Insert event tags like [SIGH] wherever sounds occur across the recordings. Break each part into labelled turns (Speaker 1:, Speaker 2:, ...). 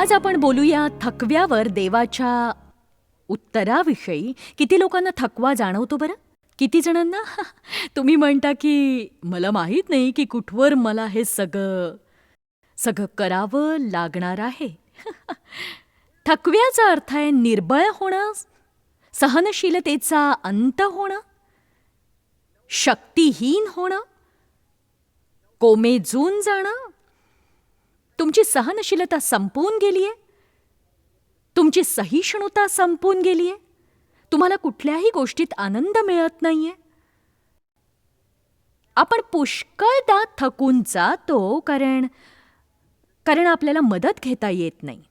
Speaker 1: आज आपण बोलूया थकव्यावर देवाच्या उत्तराविषयी. किती लोकांना थकवा जाणवतो बरं? किती जणांना? [LAUGHS] तुम्ही म्हणता की मला माहीत नाही की कुठवर मला हे सगळं सगळं करावं लागणार आहे. [LAUGHS] थकव्याचा अर्थ आहे निर्बळ होणं सहनशीलतेचा अंत होणं शक्तिहीन होणं कोमेजून जाणं तुमची सहनशीलता संपून गेलीये? तुमची सहिष्णुता संपून गेलीये? तुम्हाला कुठल्याही गोष्टीत आनंद मिळत नाहीये? आपण पुष्कळदा थकून जातो कारण कारण आपल्याला मदत घेता येत नाही.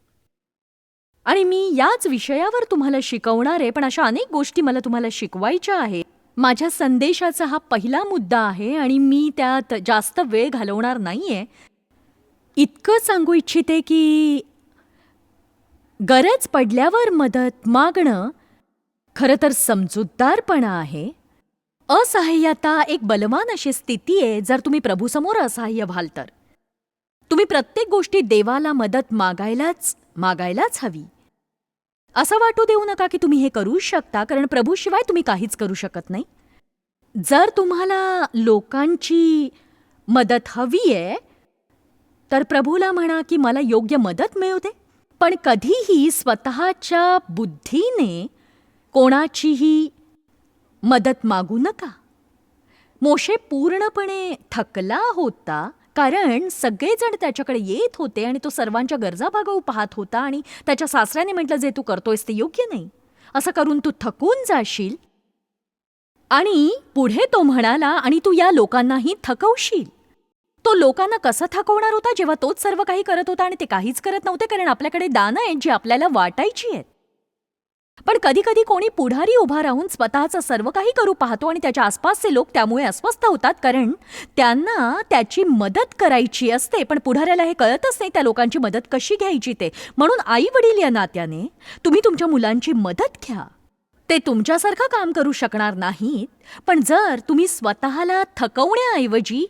Speaker 1: आणि मी याच विषयावर तुम्हाला शिकवणार आहे पण अशा अनेक गोष्टी मला तुम्हाला शिकवायच्या आहेत. माझ्या संदेशाचा हा पहिला मुद्दा आहे आणि मी त्यात जास्त वेळ घालवणार नाहीये. इतकं सांगू इच्छिते की गरज पडल्यावर मदत मागणं खरं तर समजूतदारपणा आहे. असहाय्यता एक बलवान अशी स्थिती आहे जर तुम्ही प्रभूसमोर असहाय्य व्हाल तर. तुम्ही प्रत्येक गोष्टी देवाला मदत मागायलाच मागायलाच हवी. असं वाटू देऊ नका की तुम्ही हे करू शकता कारण प्रभूशिवाय तुम्ही काहीच करू शकत नाही. जर तुम्हाला लोकांची मदत हवी आहे तर प्रभूला म्हणा की मला योग्य मदत मिळू दे. पण कधीही स्वतःच्या बुद्धीने कोणाचीही मदत मागू नका. मोशे पूर्णपणे थकला होता कारण सगळेजण त्याच्याकडे येत होते आणि तो सर्वांच्या गरजा भागवू पाहत होता आणि त्याच्या सासऱ्याने म्हटलं जे तू करतोयस ते योग्य नाही. असं करून तू थकून जाशील आणि पुढे तो म्हणाला आणि तू या लोकांनाही थकवशील. तो लोकांना कसं थकवणार होता जेव्हा तोच सर्व काही करत होता आणि ते काहीच करत नव्हते कारण आपल्याकडे दानं आहेत जी आपल्याला वाटायची आहेत. पण कधी कधी कोणी पुढारी उभा राहून स्वतःचं सर्व काही करू पाहतो आणि त्याच्या आसपासचे लोक त्यामुळे अस्वस्थ होतात कारण त्यांना त्याची मदत करायची असते. पण पुढाऱ्याला हे कळतच नाही त्या लोकांची मदत कशी घ्यायची ते. म्हणून आई वडील या नात्याने तुम्ही तुमच्या मुलांची मदत घ्या. ते तुमच्यासारखं काम करू शकणार नाहीत. पण जर तुम्ही स्वतःला थकवण्याऐवजी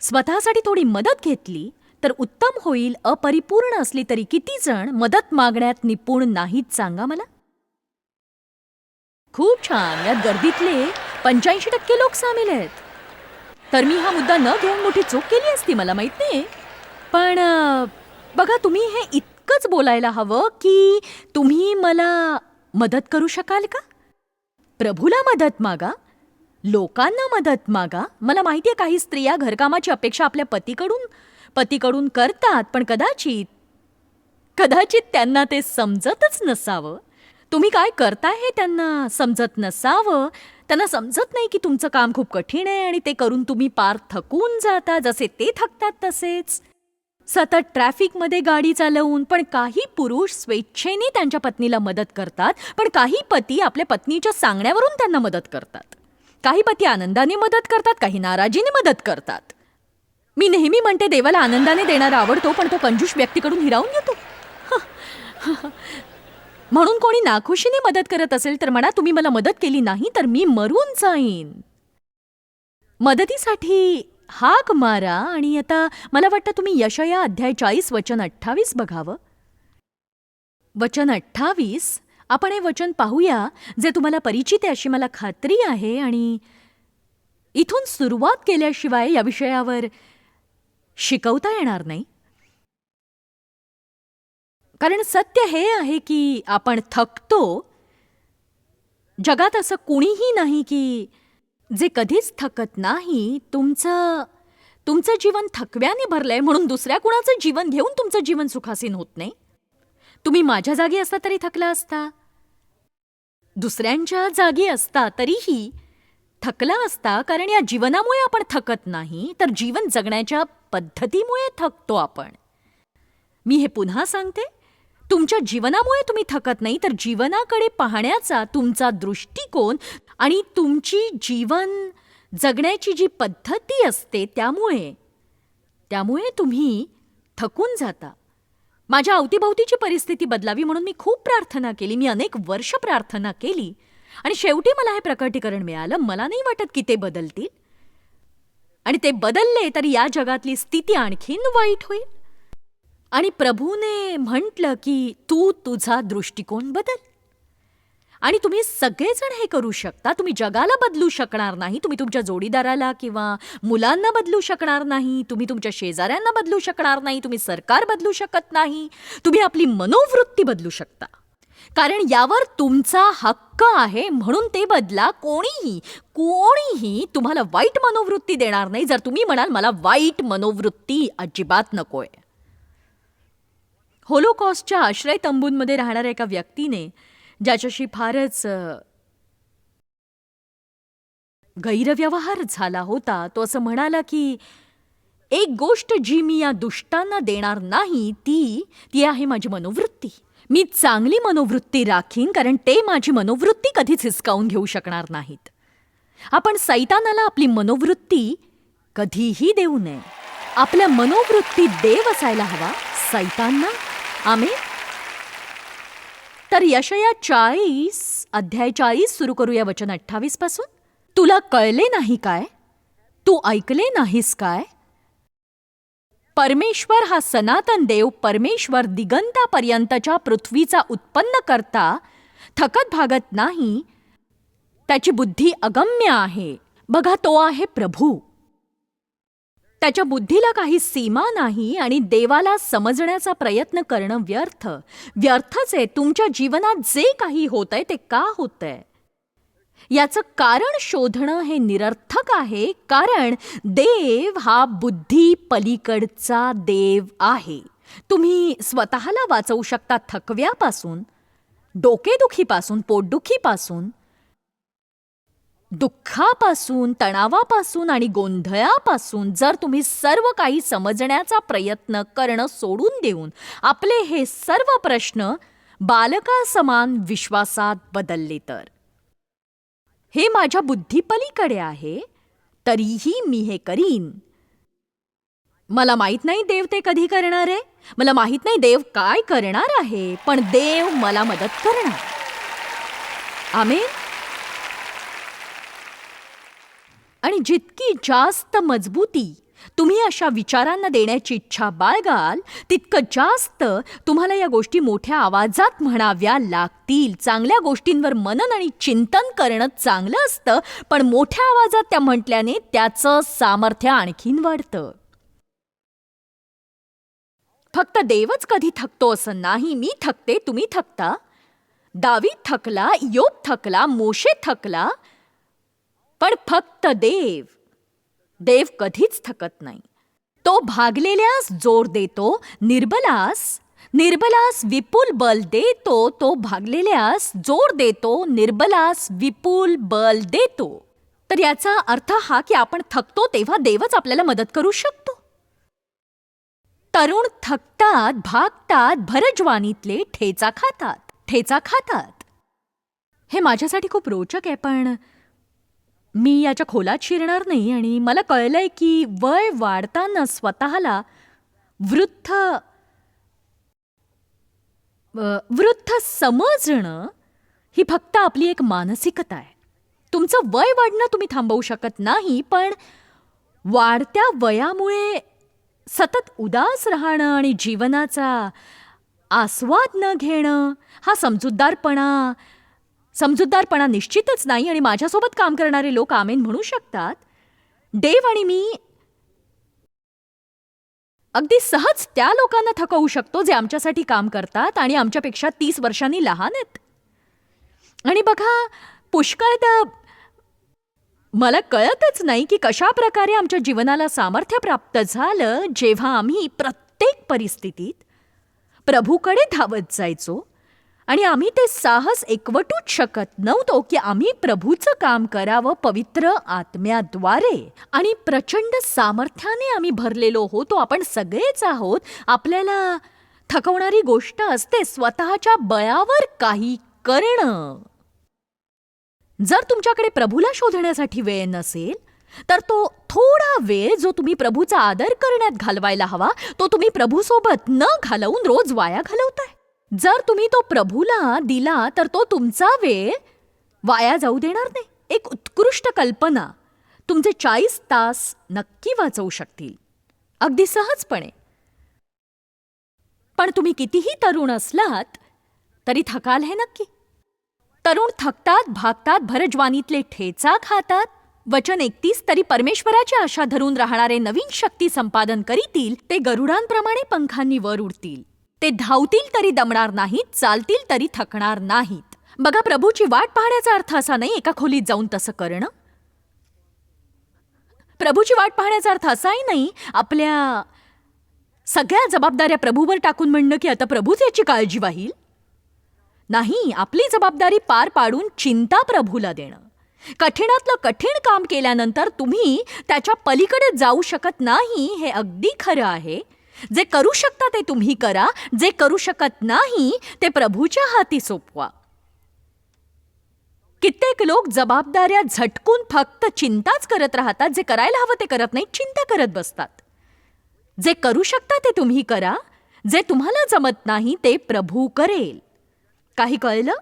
Speaker 1: स्वतःसाठी थोडी मदत घेतली तर उत्तम होईल अपरिपूर्ण असली तरी किती जण मदत मागण्यात निपुण नाहीत सांगा मला? खूप छान यात गर्दीतले पंच्याऐंशी टक्के लोक सामील आहेत. तर मी हा मुद्दा न घेऊन मोठी चूक केली असती मला माहीत नाही. पण बघा तुम्ही हे इतकंच बोलायला हवं की तुम्ही मला मदत करू शकाल का? प्रभूला मदत मागा लोकांना मदत मागा? मला माहिती आहे काही स्त्रिया घरकामाची अपेक्षा आपल्या पतीकडून पतीकडून करतात पण कदाचित कदाचित त्यांना ते समजतच नसावं. तुम्ही काय करताय हे त्यांना समजत नसावं? त्यांना समजत नाही की तुमचं काम खूप कठीण आहे आणि ते करून तुम्ही पार थकून जाता जसे ते थकतात तसेच. सतत ट्रॅफिकमध्ये गाडी चालवून पण काही पुरुष स्वेच्छेने त्यांच्या पत्नीला मदत करतात पण काही पती आपल्या पत्नीच्या सांगण्यावरून त्यांना मदत करतात. काही पती आनंदाने मदत करतात काही नाराजीने मदत करतात. मी नेहमी म्हणते देवाला आनंदाने देणारा आवडतो पण तो कंजूष व्यक्तीकडून हिरावून घेतो. म्हणून कोणी नाखुशीने मदत करत असेल तर म्हणा तुम्ही मला मदत केली नाही तर मी मरून जाईन. मदतीसाठी हाक मारा आणि आता मला वाटतं तुम्ही यशया अध्याय चाळीस वचन अठ्ठावीस बघावं. वचन अठ्ठावीस आपण हे वचन पाहूया जे तुम्हाला परिचित आहे अशी मला खात्री आहे आणि इथून सुरुवात केल्याशिवाय या विषयावर शिकवता येणार नाही. कारण सत्य हे आहे की आपण थकतो. जगात असं कुणीही नाही की जे कधीच थकत नाही तुमचं तुमचं जीवन थकव्याने भरलंय म्हणून दुसऱ्या कुणाचं जीवन घेऊन तुमचं जीवन सुखासीन होत नाही. तुम्ही माझ्या जागी असता तरी थकला असता. दुसऱ्यांच्या जागी असता तरीही थकला असता कारण या जीवनामुळे आपण थकत नाही तर जीवन जगण्याच्या पद्धतीमुळे थकतो आपण. मी हे पुन्हा सांगते तुमच्या जीवनामुळे तुम्ही थकत नाही तर जीवनाकडे पाहण्याचा तुमचा दृष्टिकोन आणि तुमची जीवन जगण्याची जी पद्धती असते त्यामुळे त्यामुळे तुम्ही थकून जाता. माझ्या अवतीभोवतीची परिस्थिती बदलावी म्हणून मी खूप प्रार्थना केली. मी अनेक वर्ष प्रार्थना केली. आणि शेवटी मला हे प्रकटीकरण मिळालं. मला नाही वाटत की ते बदलतील. आणि ते बदलले तर या जगातली स्थिती आणखीन वाईट होईल. आणि प्रभूने म्हटलं की तू तुझा दृष्टिकोन बदल. आणि तुम्ही सगळेजण हे करू शकता. तुम्ही जगाला बदलू शकणार नाही. तुम्ही तुमच्या जोडीदाराला किंवा मुलांना बदलू शकणार नाही. तुम्ही तुमच्या शेजाऱ्यांना बदलू शकणार नाही. तुम्ही सरकार बदलू शकत नाही. तुम्ही आपली मनोवृत्ती बदलू शकता. कारण यावर तुमचा हक्क आहे. म्हणून ते बदला कोणीही कोणीही तुम्हाला वाईट मनोवृत्ती देणार नाही. जर तुम्ही म्हणाल मला वाईट मनोवृत्ती अजिबात नकोय. होलोकॉस्टच्या आश्रय तंबूंमध्ये राहणाऱ्या एका व्यक्तीने ज्याच्याशी फारच गैरव्यवहार झाला होता तो असं म्हणाला की एक गोष्ट जी मी या दुष्टांना देणार नाही ती ती आहे माझी मनोवृत्ती. मी चांगली मनोवृत्ती राखीन कारण ते माझी मनोवृत्ती कधीच हिसकावून घेऊ शकणार नाहीत. आपण सैतानाला आपली मनोवृत्ती कधीही देऊ नये. आपल्या मनोवृत्तीत देव असायला हवा सैतांना आम्ही तर यशया चाळीस अध्याय चाळीस सुरू करूया वचन अठ्ठावीसपासून. तुला कळले नाही काय? तू ऐकले नाहीस काय? परमेश्वर हा सनातन देव परमेश्वर दिगंतापर्यंतच्या पृथ्वीचा उत्पन्न करता थकत भागत नाही त्याची बुद्धी अगम्य आहे. बघा तो आहे प्रभू. त्याच्या बुद्धीला काही सीमा नाही आणि देवाला समजण्याचा प्रयत्न करणं व्यर्थ. व्यर्थच आहे तुमच्या जीवनात जे काही होतंय ते का होतंय? याचं कारण शोधणं हे निरर्थक आहे कारण देव हा बुद्धी पलीकडचा देव आहे. तुम्ही स्वतःला वाचवू शकता थकव्यापासून डोकेदुखीपासून पोटदुखीपासून. दुःखापासून तणावापासून आणि गोंधळापासून जर तुम्ही सर्व काही समजण्याचा प्रयत्न करणं सोडून देऊन आपले हे सर्व प्रश्न बालकासमान विश्वासात बदलले तर. हे माझ्या बुद्धीपलीकडे आहे तरीही मी हे करीन. मला माहीत नाही देव ते कधी करणार आहे मला माहीत नाही देव काय करणार आहे पण देव मला मदत करणार. आमेन. आणि जितकी जास्त मजबूती तुम्ही अशा विचारांना देण्याची इच्छा बाळगाल तितकं जास्त तुम्हाला या गोष्टी मोठ्या आवाजात म्हणाव्या लागतील. चांगल्या गोष्टींवर मनन आणि चिंतन करणं चांगलं असतं पण मोठ्या आवाजात त्या म्हटल्याने त्याचं सामर्थ्य आणखीन वाढतं. फक्त देवच कधी थकतो असं नाही मी थकते तुम्ही थकता. दावीद थकला योब थकला मोशे थकला पण फक्त देव. देव कधीच थकत नाही. तो भागलेल्यास जोर देतो निर्बलास निर्बलास विपुल बल देतो तो भागलेल्यास जोर देतो निर्बलास विपुल बल देतो. तर याचा अर्थ हा की आपण थकतो तेव्हा देवच आपल्याला मदत करू शकतो. तरुण थकतात भागतात भरजवानीतले ठेचा खातात ठेचा खातात. हे माझ्यासाठी खूप रोचक आहे पण मी याच्या खोलात शिरणार नाही आणि मला कळलंय की वय वाढताना स्वतःला वृद्ध वृद्ध समजणं ही फक्त आपली एक मानसिकता आहे. तुमचं वय वाढणं तुम्ही थांबवू शकत नाही पण वाढत्या वयामुळे सतत उदास राहणं आणि जीवनाचा आस्वाद न घेणं हा समजूतदारपणा समजूतदारपणा निश्चितच नाही आणि माझ्यासोबत काम करणारे लोक आमेन म्हणू शकतात. देव आणि मी अगदी सहज त्या लोकांना थकवू शकतो जे आमच्यासाठी काम करतात आणि आमच्यापेक्षा तीस वर्षांनी लहान आहेत. आणि बघा पुष्कळदा मला कळतच नाही की कशा प्रकारे आमच्या जीवनाला सामर्थ्य प्राप्त झालं जेव्हा आम्ही प्रत्येक परिस्थितीत प्रभूकडे धावत जायचो. आणि आम्ही ते साहस एकवटूच शकत नव्हतो की आम्ही प्रभूचं काम करावं पवित्र आत्म्याद्वारे. आणि प्रचंड सामर्थ्याने आम्ही भरलेलो होतो आपण सगळेच आहोत. आपल्याला थकवणारी गोष्ट असते स्वतःच्या बळावर काही करणं. जर तुमच्याकडे प्रभूला शोधण्यासाठी वेळ नसेल तर तो थोडा वेळ जो तुम्ही प्रभूचा आदर करण्यात घालवायला हवा तो तुम्ही प्रभूसोबत न घालवून रोज वाया घालवता. जर तुम्ही तो प्रभूला दिला तर तो तुमचा वेळ वाया जाऊ देणार नाही. एक उत्कृष्ट कल्पना तुमचे चाळीस तास नक्की वाचवू शकतील. अगदी सहजपणे. पण तुम्ही कितीही तरुण असलात तरी थकाल हे नक्की. तरुण थकतात भागतात भरजवानीतले ठेचा खातात. वचन एकतीस तरी परमेश्वराची आशा धरून राहणारे नवीन शक्ती संपादन करीतील ते गरुडांप्रमाणे पंखांनी वर उडतील. ते धावतील तरी दमणार नाहीत चालतील तरी थकणार नाहीत. बघा प्रभूची वाट पाहण्याचा अर्थ असा नाही एका खोलीत जाऊन तसं करणं. प्रभूची वाट पाहण्याचा अर्थ असाही नाही आपल्या सगळ्या जबाबदाऱ्या प्रभूवर टाकून म्हणणं की आता प्रभूच याची काळजी वाहील. नाही आपली जबाबदारी पार पाडून चिंता प्रभूला देणं. कठीणातलं कठीण काम केल्यानंतर तुम्ही त्याच्या पलीकडे जाऊ शकत नाही हे अगदी खरं आहे. जे करू शकता ते तुम्ही करा जे करू शकत नाही ते प्रभूच्या हाती सोपवा. कित्येक लोक जबाबदाऱ्या झटकून फक्त चिंताच करत राहतात जे करायला हवं ते करत नाही चिंता करत बसतात. जे करू शकता ते तुम्ही करा जे तुम्हाला जमत नाही ते प्रभू करेल. काही कळलं?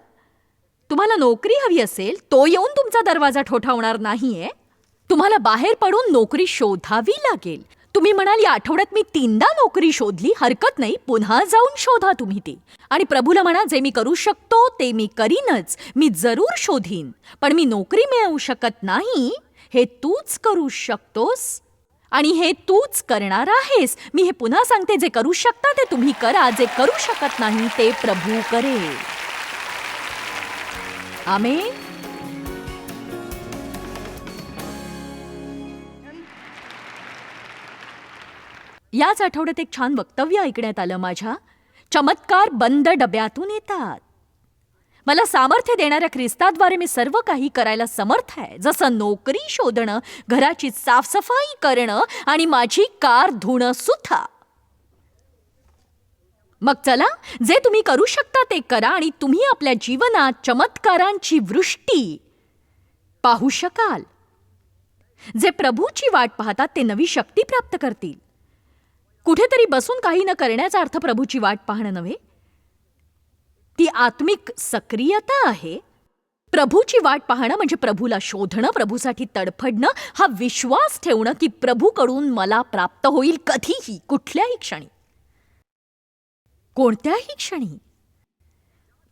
Speaker 1: तुम्हाला नोकरी हवी असेल तो येऊन तुमचा दरवाजा ठोठावणार नाहीये. तुम्हाला बाहेर पडून नोकरी शोधावी लागेल. तुम्ही म्हणाल या आठवड्यात मी तीनदा नोकरी शोधली हरकत नाही पुन्हा जाऊन शोधा तुम्ही ती. आणि प्रभूला म्हणा जे मी करू शकतो ते मी करीनच मी जरूर शोधीन पण मी नोकरी मिळवू शकत नाही हे तूच करू शकतोस आणि हे तूच करणार आहेस. मी हे पुन्हा सांगते जे करू शकता ते तुम्ही करा जे करू शकत नाही ते प्रभू करे आमेन. याच आठवड्यात एक छान वक्तव्य ऐकण्यात आलं माझ्या. चमत्कार बंद डब्यातून येतात. मला सामर्थ्य देणाऱ्या ख्रिस्ताद्वारे मी सर्व काही करायला समर्थ आहे. जसं नोकरी शोधणं घराची साफसफाई करणं आणि माझी कार धुणं सुद्धा. मग चला जे तुम्ही करू शकता ते करा आणि तुम्ही आपल्या जीवनात चमत्कारांची वृष्टी पाहू शकाल. जे प्रभूची वाट पाहतात ते नवी शक्ती प्राप्त करतील. कुठेतरी बसून काही न करण्याचा अर्थ प्रभूची वाट पाहणं नव्हे? ती आत्मिक सक्रियता आहे. प्रभूची वाट पाहणं म्हणजे प्रभूला शोधणं प्रभूसाठी तडफडणं हा विश्वास ठेवणं की प्रभूकडून मला प्राप्त होईल कधीही कुठल्याही क्षणी. कोणत्याही क्षणी.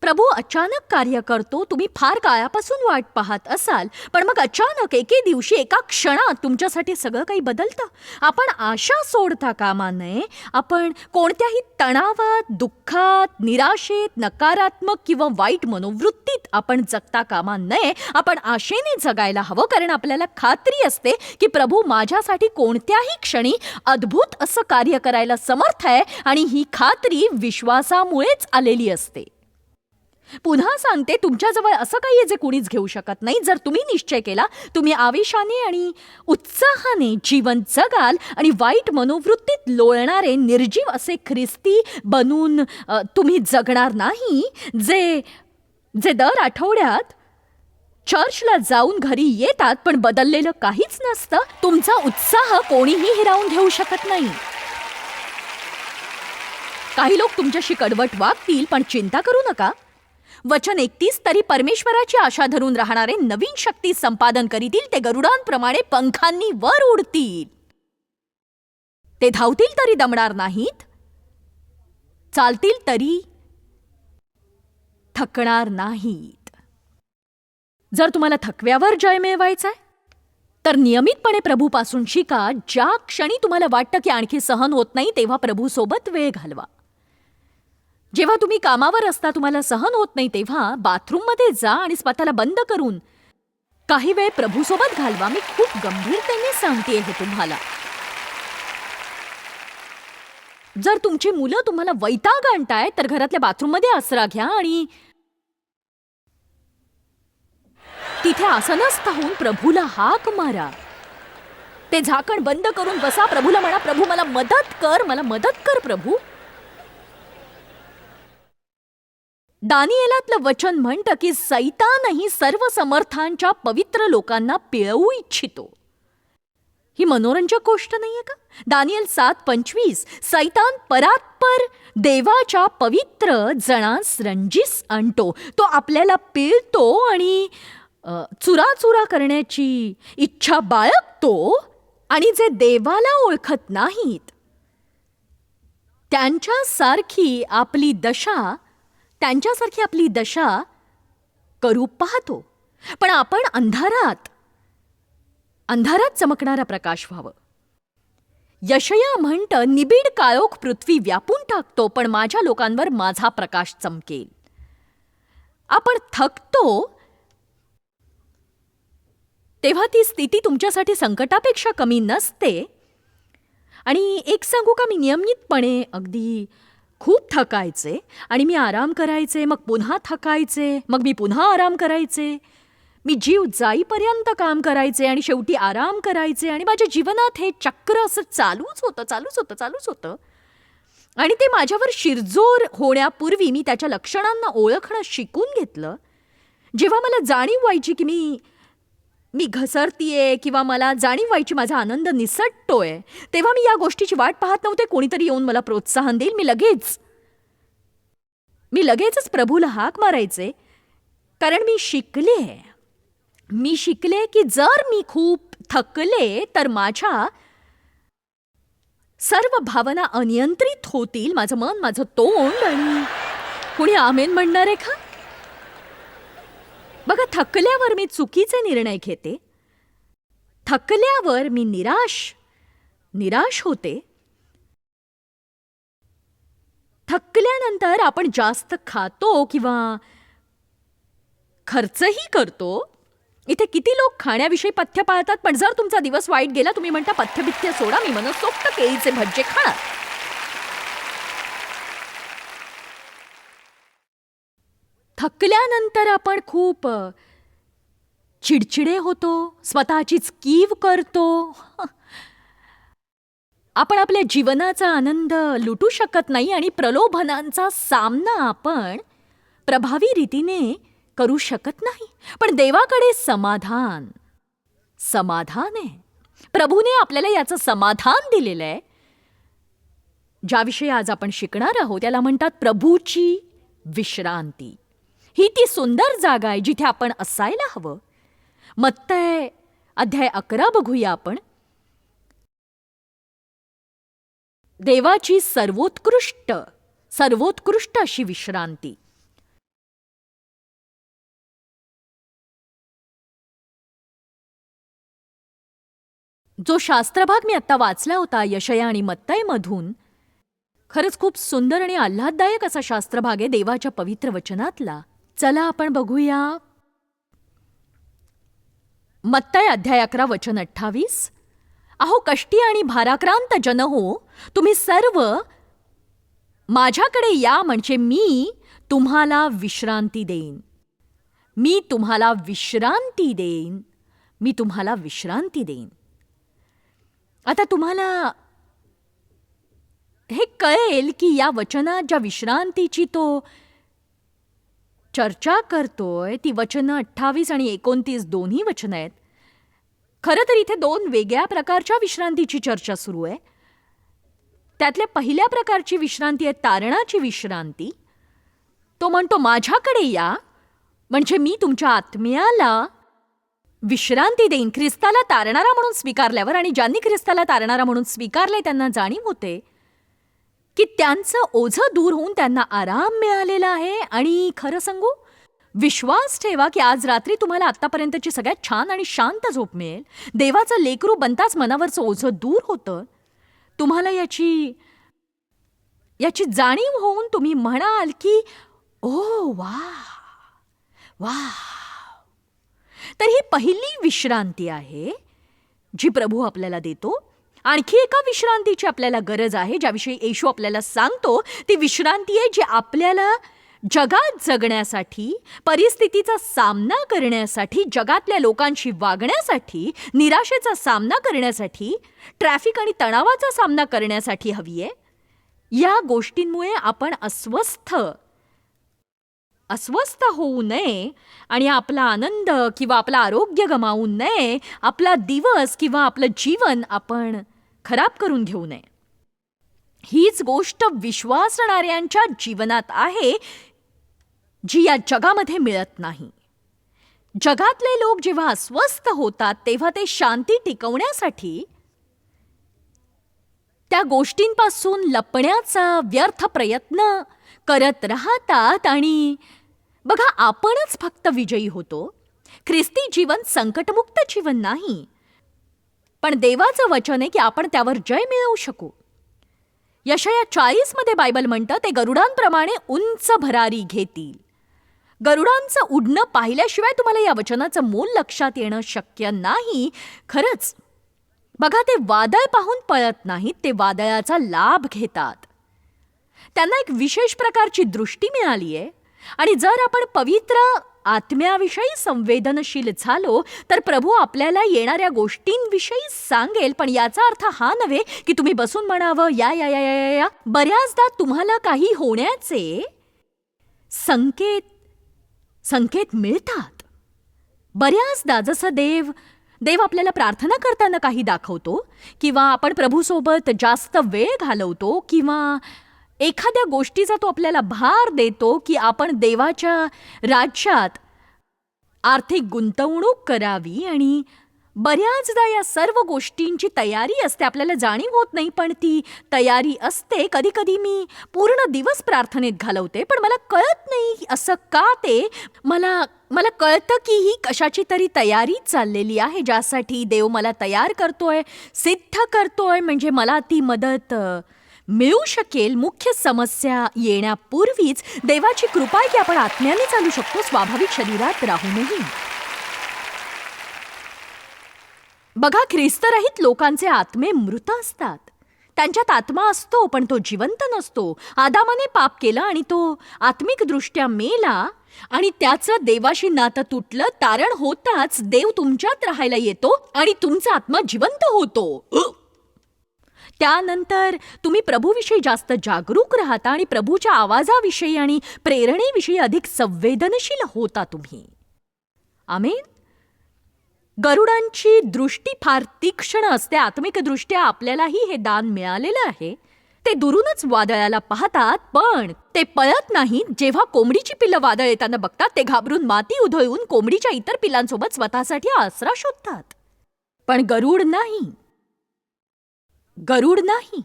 Speaker 1: प्रभू अचानक कार्य करतो तुम्ही फार काळापासून वाट पाहत असाल पण मग अचानक एके दिवशी एका क्षणात तुमच्यासाठी सगळं काही बदलतं? आपण आशा सोडता कामा नये. आपण कोणत्याही तणावात दुःखात निराशेत नकारात्मक किंवा वाईट मनोवृत्तीत आपण जगता कामा नये. आपण आशेने जगायला हवं कारण आपल्याला खात्री असते की प्रभू माझ्यासाठी कोणत्याही क्षणी अद्भुत असं कार्य करायला समर्थ आहे आणि ही खात्री विश्वासामुळेच आलेली असते. पुन्हा सांगते तुमच्याजवळ असं काही आहे जे कुणीच घेऊ शकत नाही. जर तुम्ही निश्चय केला तुम्ही आवेशाने आणि उत्साहाने जीवन जगाल आणि वाईट मनोवृत्तीत लोळणारे निर्जीव असे ख्रिस्ती बनून तुम्ही जगणार नाही जे जे दर आठवड्यात चर्चला जाऊन घरी येतात पण बदललेलं काहीच नसतं तुमचा उत्साह कोणीही हिरावून घेऊ शकत नाही. काही लोक तुमच्याशी कडवट वागतील पण चिंता करू नका. वचन एकतीस तरी परमेश्वराची आशा धरून राहणारे नवीन शक्ती संपादन करीतील ते गरुडांप्रमाणे पंखांनी वर उडतील. ते धावतील तरी दमणार नाहीत. चालतील तरी थकणार नाहीत. जर तुम्हाला थकव्यावर जय मिळवायचा आहे तर नियमितपणे प्रभूपासून शिका. ज्या क्षणी तुम्हाला वाटतं की आणखी सहन होत नाही तेव्हा प्रभूसोबत वेळ घालवा. जेव्हा तुम्ही कामावर असता तुम्हाला सहन होत नाही तेव्हा बाथरूममध्ये जा आणि स्वतःला बंद करून काही वेळ प्रभूसोबत घालवा. मी खूप गंभीरतेने सांगते हे तुम्हाला. जर तुमची मुलं तुम्हाला वैताग आणताय तर घरातल्या बाथरूममध्ये आसरा घ्या आणि तिथे आसनस्थ होऊन प्रभूला हाक मारा. ते झाकण बंद करून बसा प्रभूला म्हणा प्रभू मला मदत कर मला मदत कर प्रभू. दानियलातलं वचन म्हणतं की सैतानही सर्व समर्थांच्या पवित्र लोकांना पिळवू इच्छितो. ही मनोरंजक गोष्ट नाहीये का? दानियल सात पंचवीस सैतान परात्पर देवाच्या पवित्र जणांस रंजीस आणतो. तो आपल्याला पिळतो आणि चुराचुरा करण्याची इच्छा बाळगतो आणि जे देवाला ओळखत नाहीत त्यांच्यासारखी आपली दशा त्यांच्यासारखी आपली दशा करू पाहतो. पण आपण अंधारात अंधारात चमकणारा प्रकाश व्हावं. यशया म्हणत निबिड काळोख पृथ्वी व्यापून टाकतो पण माझ्या लोकांवर माझा प्रकाश चमकेल. आपण थकतो तेव्हा ती स्थिती तुमच्यासाठी संकटापेक्षा कमी नसते. आणि एक सांगू का मी नियमितपणे अगदी खूप थकायचे आणि मी आराम करायचे मग पुन्हा थकायचे मग मी पुन्हा आराम करायचे. मी जीव जाईपर्यंत काम करायचे आणि शेवटी आराम करायचे आणि माझ्या जीवनात हे चक्र असं चालूच होतं चालूच होतं चालूच होतं. आणि ते माझ्यावर शिरजोर होण्यापूर्वी मी त्याच्या लक्षणांना ओळखणं शिकून घेतलं. जेव्हा मला जाणीव व्हायची की मी मी घसरतीये किंवा मला जाणीव व्हायची माझा आनंद निसटतोय तेव्हा मी या गोष्टीची वाट पाहत नव्हते. कोणीतरी येऊन मला प्रोत्साहन देईल. मी लगेच मी लगेचच प्रभूला हाक मारायचे. कारण मी शिकले. मी शिकले की जर मी खूप थकले तर माझ्या सर्व भावना अनियंत्रित होतील. माझं मन माझं तोंड आणि कोणी आमेन म्हणणार आहे का? बघा थकल्यावर मी चुकीचे निर्णय घेते. थकल्यावर मी निराश. निराश होते. थकल्यानंतर आपण जास्त खातो किंवा खर्चही करतो. इथे किती लोक खाण्याविषयी पथ्य पाळतात पण जर तुमचा दिवस वाईट गेला तुम्ही म्हणता पथ्यबिथ्य सोडा मी मनसोक्त केळीचे भज्जे खाणार. थकल्यानंतर आपण खूप चिडचिडे होतो स्वतःचीच कीव करतो. आपण आपल्या जीवनाचा आनंद लुटू शकत नाही आणि प्रलोभनांचा सामना आपण प्रभावी रीतीने करू शकत नाही. पण देवाकडे समाधान समाधान आहे. प्रभूने आपल्याला याचं समाधान दिलेलं आहे. ज्याविषयी आज आपण शिकणार आहोत त्याला म्हणतात प्रभूची विश्रांती. ही ती सुंदर जागा आहे जिथे आपण असायला हवं. मत्तय अध्याय अकरा बघूया आपण. देवाची सर्वोत्कृष्ट सर्वोत्कृष्ट अशी विश्रांती. जो शास्त्रभाग मी आत्ता वाचला होता यशया आणि मत्तयमधून खरंच खूप सुंदर आणि आल्हाददायक असा शास्त्रभाग आहे देवाच्या पवित्र वचनातला. चला आपण बघूया. मत्तय अध्याय अकरा वचन अठ्ठावीस. अहो कष्टी आणि भाराक्रांत जन हो तुम्ही सर्व माझ्याकडे या म्हणजे मी तुम्हाला विश्रांती देईन. मी तुम्हाला विश्रांती देईन. मी तुम्हाला विश्रांती देईन. आता तुम्हाला हे कळेल की या वचनात ज्या विश्रांतीची तो चर्चा करतोय ती वचनं अठ्ठावीस आणि एकोणतीस दोन्ही वचनं आहेत. खरं तर इथे दोन वेगळ्या प्रकारच्या विश्रांतीची चर्चा सुरू आहे. त्यातल्या पहिल्या प्रकारची विश्रांती आहे तारणाची विश्रांती. तो म्हणतो माझ्याकडे या. म्हणजे मी तुमच्या आत्म्याला विश्रांती देईन. ख्रिस्ताला तारणारा म्हणून स्वीकारल्यावर आणि ज्यांनी ख्रिस्ताला तारणारा म्हणून स्वीकारले त्यांना जाणीव होते. की त्यांचं ओझं दूर होऊन त्यांना आराम मिळालेला आहे. आणि खरं सांगू विश्वास ठेवा की आज रात्री तुम्हाला आत्तापर्यंतची सगळ्यात छान आणि शांत झोप मिळेल. देवाचं लेकरू बनताच मनावरचं ओझं दूर होतं. तुम्हाला याची याची जाणीव होऊन तुम्ही म्हणाल की ओ वा वा तर ही पहिली विश्रांती आहे जी प्रभू आपल्याला देतो. आणखी एका विश्रांतीची आपल्याला गरज आहे ज्याविषयी येशू आपल्याला सांगतो ती विश्रांती आहे जी आपल्याला जगात जगण्यासाठी परिस्थितीचा सामना करण्यासाठी जगातल्या लोकांशी वागण्यासाठी निराशेचा सामना करण्यासाठी ट्रॅफिक आणि तणावाचा सामना करण्यासाठी हवी आहे. या गोष्टींमुळे आपण अस्वस्थ अस्वस्थ होऊ नये आणि आपला आनंद किंवा आपलं आरोग्य गमावू नये आपला दिवस किंवा आपलं जीवन आपण खराब करून घेऊ नये. हीच गोष्ट विश्वासणाऱ्यांच्या जीवनात आहे जी या जगामध्ये मिळत नाही. जगातले लोक जेव्हा अस्वस्थ होतात तेव्हा ते शांती टिकवण्यासाठी त्या गोष्टींपासून लपण्याचा व्यर्थ प्रयत्न करत राहतात आणि बघा आपणच फक्त विजयी होतो. ख्रिस्ती जीवन संकटमुक्त जीवन नाही. पण देवाचं वचन आहे की आपण त्यावर जय मिळवू शकू. यशया चाळीसमध्ये बायबल म्हणतं ते गरुडांप्रमाणे उंच भरारी घेतील. गरुडांचं उडणं पाहिल्याशिवाय तुम्हाला या वचनाचं मूल लक्षात येणं शक्य नाही. खरंच बघा ते वादळ पाहून पळत नाहीत ते वादळाचा लाभ घेतात. त्यांना एक विशेष प्रकारची दृष्टी मिळाली आहे आणि जर आपण पवित्र आत्म्याविषयी संवेदनशील झालो तर प्रभू आपल्याला येणाऱ्या गोष्टींविषयी सांगेल. पण याचा अर्थ हा नव्हे की तुम्ही बसून म्हणावं या या या या या बऱ्याचदा तुम्हाला काही होण्याचे संकेत संकेत मिळतात. बऱ्याचदा जसं देव देव आपल्याला प्रार्थना करताना काही दाखवतो किंवा आपण प्रभूसोबत जास्त वेळ घालवतो किंवा एखाद्या गोष्टीचा तो आपल्याला भार देतो की आपण देवाच्या राज्यात आर्थिक गुंतवणूक करावी आणि बऱ्याचदा या सर्व गोष्टींची तयारी असते. आपल्याला जाणीव होत नाही पण ती तयारी असते. कधी कधी मी पूर्ण दिवस प्रार्थनेत घालवते पण मला कळत नाही असं का ते. मला मला कळतं की ही कशाची तरी तयारी चाललेली आहे ज्यासाठी देव मला तयार करतोय सिद्ध करतोय. म्हणजे मला ती मदत मिळू शकेल मुख्य समस्या येण्यापूर्वीच देवाची कृपा आहे की आपण आत्म्याने चालू शकतो स्वाभाविक शरीरात राहूनही. बघा ख्रिस्तरहित लोकांचे आत्मे मृत असतात. त्यांच्यात आत्मा असतो पण तो जिवंत नसतो. आदामाने पाप केलं आणि तो आत्मिकदृष्ट्या मेला आणि त्याचं देवाशी नातं तुटलं तारण होताच देव तुमच्यात राहायला येतो आणि तुमचा आत्मा जिवंत होतो. त्यानंतर तुम्ही प्रभूविषयी जास्त जागरूक राहता आणि प्रभूच्या आवाजाविषयी आणि प्रेरणेविषयी अधिक संवेदनशील होता तुम्ही. आमेन. गरुडांची दृष्टी फार तीक्ष्ण असते आत्मिकदृष्ट्या आपल्यालाही हे दान मिळालेलं आहे. ते दुरूनच वादळाला पाहतात पण ते पळत नाहीत जेव्हा कोंबडीची पिल्लं वादळ येताना बघतात ते घाबरून माती उधळून कोंबडीच्या इतर पिल्लांसोबत स्वतःसाठी आसरा शोधतात. पण गरुड नाही. गरुड नाही.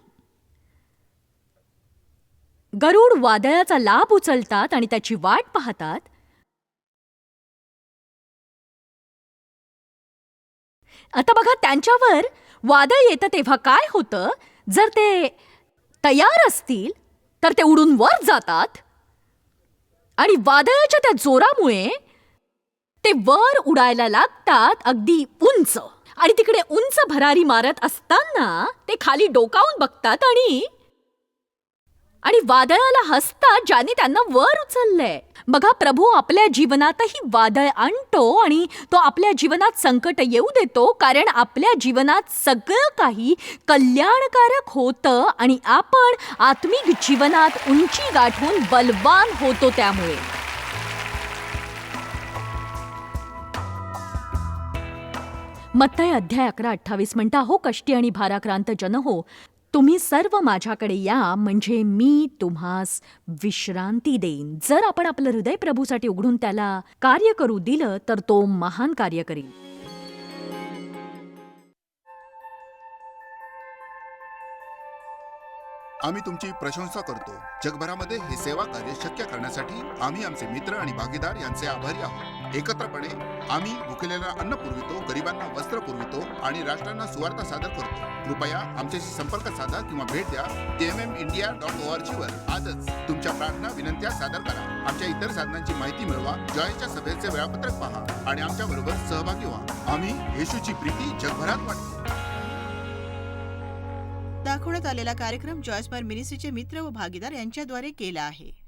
Speaker 1: गरुड वादळाचा लाभ उचलतात आणि त्याची वाट पाहतात. आता बघा त्यांच्यावर वादळ येतं तेव्हा काय होतं? जर ते तयार असतील तर ते उडून वर जातात. आणि वादळाच्या त्या जोरामुळे ते वर उडायला लागतात अगदी उंच. आणि तिकडे उंच भरारी मारत असताना ते खाली डोकावून बघतात आणि आणि वादळाला हसतात ज्याने त्यांना वर उचललंय. बघा प्रभू आपल्या जीवनातही वादळ आणतो आणि तो आपल्या जीवनात संकट येऊ देतो कारण आपल्या जीवनात सगळं काही कल्याणकारक होतं आणि आपण आत्मिक जीवनात उंची गाठून बलवान होतो त्यामुळे. मत्तय अध्याय अकरा अठ्ठावीस म्हणता हो कष्टी आणि भाराक्रांत जन हो. तुम्ही सर्व माझ्याकडे या म्हणजे मी तुम्हास विश्रांती देईन. जर आपण आपलं हृदय प्रभूसाठी उघडून त्याला कार्य करू दिलं तर तो महान कार्य करील.
Speaker 2: आम्ही तुमची प्रशंसा करतो. जगभरामध्ये हे सेवा कार्य शक्य करण्यासाठी आम्ही आमचे मित्र आणि भागीदार यांचे आभारी आहोत. एकत्रपणे आम्ही भुकेलेला अन्न पुरवितो गरिबांना वस्त्र पुरवितो आणि राष्ट्रांना सुवार्ता सादर करतो. कृपया आमच्याशी संपर्क साधा किंवा भेट द्या. TMM India dot O R G वर आजच तुमच्या प्रार्थना विनंत्या सादर करा. आमच्या इतर साधनांची माहिती मिळवा. जॉयच्या सभेचे वेळापत्रक पहा आणि आमच्या बरोबर सहभागी व्हा. आम्ही येशूची प्रीती जगभरात वाटतो.
Speaker 3: दाखवण्यात आलेला कार्यक्रम जॉयस्मार मिनिस्ट्रीचे मित्र व भागीदार यांच्याद्वारे केला आहे.